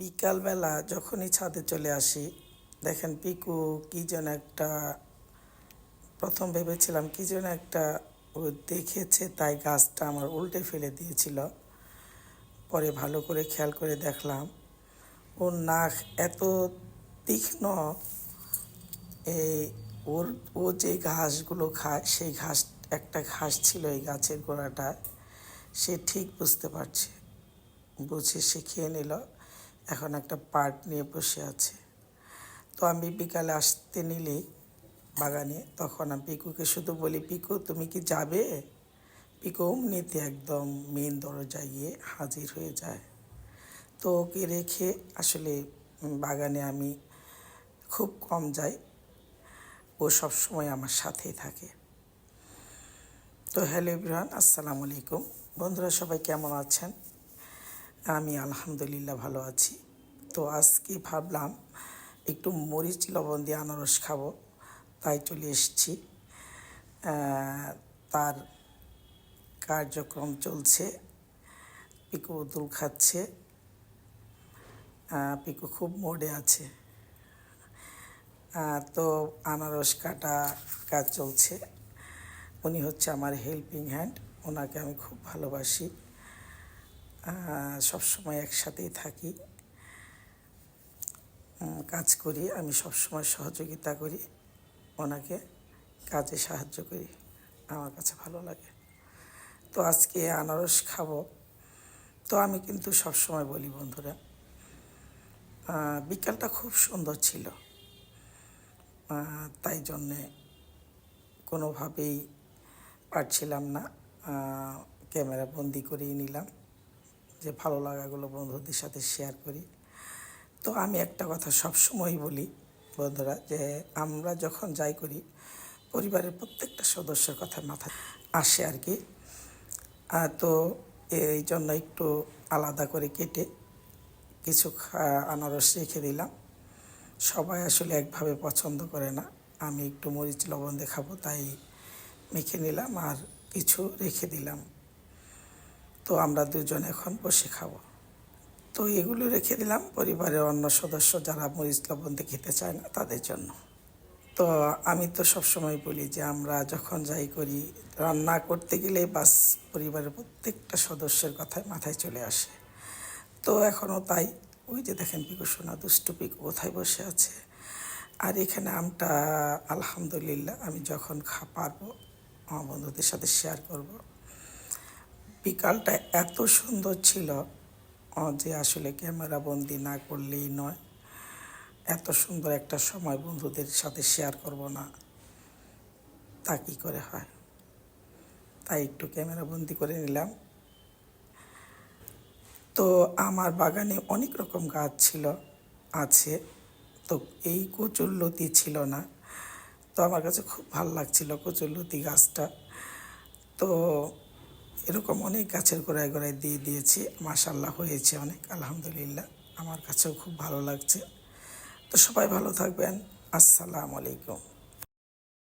বিকালবেলা যখনই ছাদে চলে আসি, দেখেন পিকু কি যেন একটা, প্রথম ভেবেছিলাম কি যেন একটা ও দেখেছে তাই গাছটা আমার উল্টে ফেলে দিয়েছিল। পরে ভালো করে খেয়াল করে দেখলাম, ওর নাক এত তীক্ষ্ণ এই ওর, ও যে ঘাসগুলো খায়, সেই ঘাস, একটা ঘাস ছিল এই গাছের গোড়াটায়, সে ঠিক বুঝতে পারছে, বুঝে সে খেয়ে নিল। এখন একটা পার্ট নিয়ে বসে আছে। তো আমি বিকালে আসতে নিলেই বাগানে, তখন আমি পিকুকে শুধু বলি, পিকু, তুমি কি যাবে? পিকু অমনিতে একদম মেন দরজায় গিয়ে হাজির হয়ে যায়। তো ওকে রেখে আসলে বাগানে আমি খুব কম যাই। ও সবসময় আমার সাথেই থাকে। তো হ্যালো ইব্রাহান আসসালামু আলাইকুম। বন্ধুরা সবাই কেমন আছেন? আমি আলহামদুলিল্লাহ ভালো আছি। তো আজকে ভাবলাম একটু মরিচ লবণ দিয়ে আনারস খাব, তাই চলে এসেছি। তার কার্যক্রম চলছে, পিকু দুল খাচ্ছে। পিকু খুব মোডে আছে। তো আনারস কাটা কাজ চলছে। উনি হচ্ছে আমার হেল্পিং হ্যান্ড ওনাকে আমি খুব ভালোবাসি। সবসময় একসাথেই থাকি। কাজ করি, আমি সবসময় সহযোগিতা করি, ওনাকে কাজে সাহায্য করি, আমার কাছে ভালো লাগে। তো আজকে আনারস খাব। তো আমি কিন্তু সবসময় বলি, বন্ধুরা বিকালটা খুব সুন্দর ছিল। তাই জন্যে কোনোভাবেই পারছিলাম না। ক্যামেরা বন্দি করেই নিলাম। যে ভালো লাগাগুলো বন্ধুদের সাথে শেয়ার করি। তো আমি একটা কথা সবসময়ই বলি বন্ধুরা যে আমরা যখন যাই করি, পরিবারের প্রত্যেকটা সদস্যের কথা মাথায় আসে আর কি। তো এই জন্য একটু আলাদা করে কেটে কিছু আনারস রেখে দিলাম। সবাই আসলে একভাবে পছন্দ করে না। আমি একটু মরিচ লবণ দেখাবো তাই মেখে নিলাম আর কিছু রেখে দিলাম। তো আমরা দুজন এখন বসে খাব। তো এগুলো রেখে দিলাম, পরিবারের অন্য সদস্য যারা মরিচ লবণ দিয়ে খেতে চায় না তাদের জন্য। তো আমি তো সবসময় বলি যে আমরা যখন যাই করি, রান্না করতে গেলে বাস পরিবারের প্রত্যেকটা সদস্যের কথায় মাথায় চলে আসে। তো এখনও তাই, ওই যে দেখেন পিকু সোনা, দুষ্টু কোথায় বসে আছে? আর এখানে আমটা আলহামদুলিল্লাহ আমি যখন খা, পারব, আমার বন্ধুদের সাথে শেয়ার করব। বিকালটা এত সুন্দর ছিল যে আসলে ক্যামেরা বন্দি না করলেই নয়। এত সুন্দর একটা সময় বন্ধুদের সাথে শেয়ার করব না। তা কী করে হয়? তাই একটু ক্যামেরা বন্দি করে নিলাম। তো আমার বাগানে অনেক রকম গাছ ছিল, আছে। তো এই কচুরলতি ছিল না। তো আমার কাছে খুব ভালো লাগছিল কচুরলতি গাছটা। তো এরকম অনেক গাছের গোড়ায় গোড়ায় দিয়ে দিয়েছি মাশাল্লাহ হয়েছে অনেক, আলহামদুলিল্লাহ। আমার কাছেও খুব ভালো লাগছে। তো সবাই ভালো থাকবেন। আসসালামু আলাইকুম।